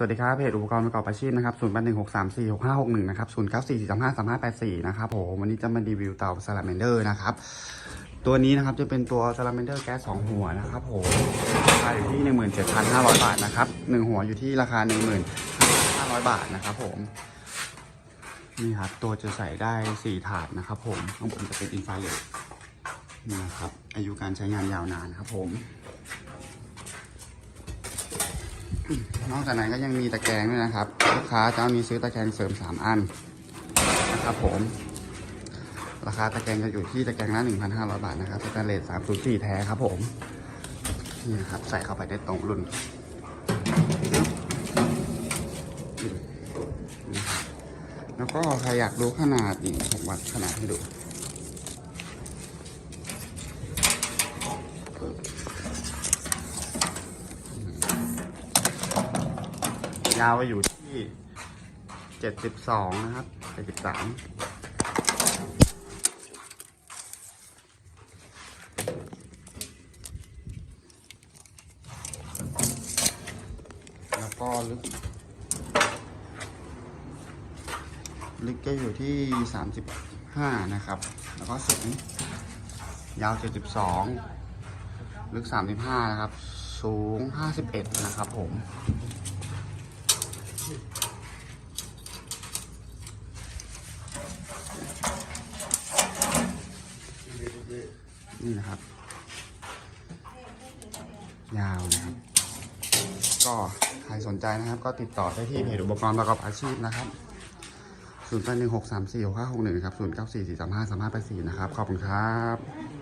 สวัสดีครับเพจอุปกรณ์ประกอบอาชีพนะครับศูนย์แปดหนึ่งหกสามสี่หกห้าหกหนึ่งนะครับศูนย์เก้าสี่สี่สามห้าสามห้าแปดสี่นะครับผมวันนี้จะมารีวิวเตาซาลาเมนเดอร์นะครับ ตัวนี้นะครับจะเป็นตัวซาลาเมนเดอร์แก๊สสองหัวนะครับผมราคาอยู่ที่หนึ่งหมื่นเจ็ดพันห้าร้อยบาทนะครับหนึ่งหัวอยู่ที่ราคาหนึ่งหมื่นห้าร้อยบาทนะครับผมนี่ครับตัวจะใส่ได้สี่ถาดนะครับผมข้างบนจะเป็นอินฟราเรดนี่นะครับอายุการใช้งานยาวนานครับผม นอกจากนั้นก็ยังมีตะแกรงด้วยนะครับ ลูกค้าจะมีซื้อตะแกรงเสริม 3 อันนะครับผม ราคาตะแกรงจะอยู่ที่ตะแกรงละ1,500 บาทนะครับสแตนเลส304 แท้ครับผมนี่นครับใส่เข้าไปได้ตรงรุ่นแล้วก็ใครอยากรู้ขนาดนี่ผมวัดขนาดให้ดู ยาวอยู่ที่72นะครับ73แล้วก็ลึก ลึกก็อยู่ที่35นะครับ แล้วก็สูงยาว72ลึก35นะครับ สูง51นะครับผม นี่นะครับ ยาวนะครับ ก็ใครสนใจนะครับ ก็ติดต่อได้ที่เพจอุปกรณ์ประกอบอาชีพนะครับ0 8 1 6 3 4 6 5 6 1ครับ0 9 4 4 3 5 3 5 8 4นะครับ ขอบคุณครับ